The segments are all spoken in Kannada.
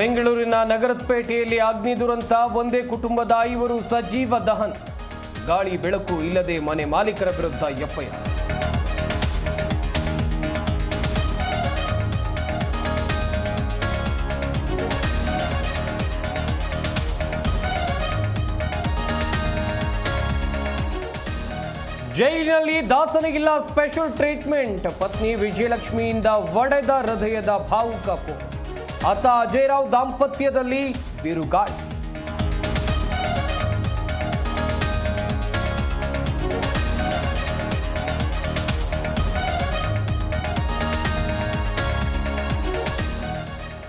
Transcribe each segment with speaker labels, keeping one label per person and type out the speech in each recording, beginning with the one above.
Speaker 1: ಬೆಂಗಳೂರಿನ ನಗರಪೇಟೆಯಲ್ಲಿ ಅಗ್ನಿ ದುರಂತ, ಒಂದೇ ಕುಟುಂಬದ ಐವರು ಸಜೀವ ದಹನ್. ಗಾಳಿ ಬೆಳಕು ಇಲ್ಲದೆ ಮನೆ ಮಾಲೀಕರ ವಿರುದ್ಧ ಎಫ್ಐಆರ್. ಜೈಲಿನಲ್ಲಿ ದಾಸನಿಗಿಲ್ಲ ಸ್ಪೆಷಲ್ ಟ್ರೀಟ್ಮೆಂಟ್ ಪತ್ನಿ ವಿಜಯಲಕ್ಷ್ಮಿಯಿಂದ ಒಡೆದ ಹೃದಯದ ಭಾವುಕ ಪೋಸ್ಟ್ ಆತ ಅಜಯರಾವ್ ದಾಂಪತ್ಯದಲ್ಲಿ ಬಿರುಗಾಳಿ.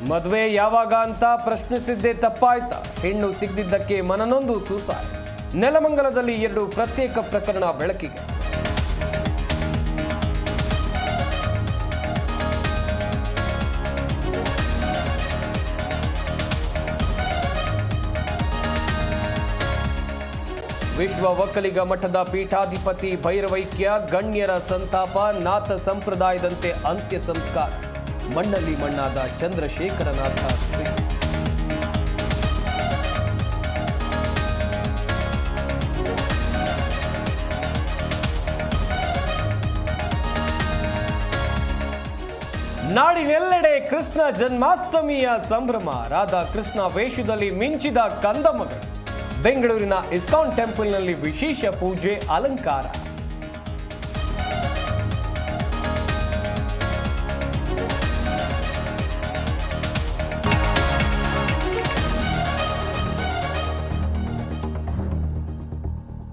Speaker 1: ಮದುವೆ ಯಾವಾಗ ಅಂತ ಪ್ರಶ್ನಿಸಿದ್ದೇ ತಪ್ಪಾಯ್ತ. ಹೆಣ್ಣು ಸಿಗದಿದ್ದಕ್ಕೆ ಮನನೊಂದು ಸೂಸಾಯ್. ನೆಲಮಂಗಲದಲ್ಲಿ ಎರಡು ಪ್ರತ್ಯೇಕ ಪ್ರಕರಣ ಬೆಳಕಿಗೆ. ವಿಶ್ವ ಒಕ್ಕಲಿಗ ಮಠದ ಪೀಠಾಧಿಪತಿ ಭೈರವೈಕ್ಯ, ಗಣ್ಯರ ಸಂತಾಪ, ನಾಥ ಸಂಪ್ರದಾಯದಂತೆ ಅಂತ್ಯ ಸಂಸ್ಕಾರ. ಮಣ್ಣಲ್ಲಿ ಮಣ್ಣಾದ ಚಂದ್ರಶೇಖರನಾಥ ನಾಡಿನೆಲ್ಲೆಡೆ ಕೃಷ್ಣ ಜನ್ಮಾಷ್ಟಮಿಯ ಸಂಭ್ರಮ. ರಾಧಾ ಕೃಷ್ಣ ವೇಷದಲ್ಲಿ ಮಿಂಚಿದ ಕಂದಮಗಳು. ಬೆಂಗಳೂರಿನ ಇಸ್ಕಾನ್ ಟೆಂಪಲ್ನಲ್ಲಿ ವಿಶೇಷ ಪೂಜೆ ಅಲಂಕಾರ.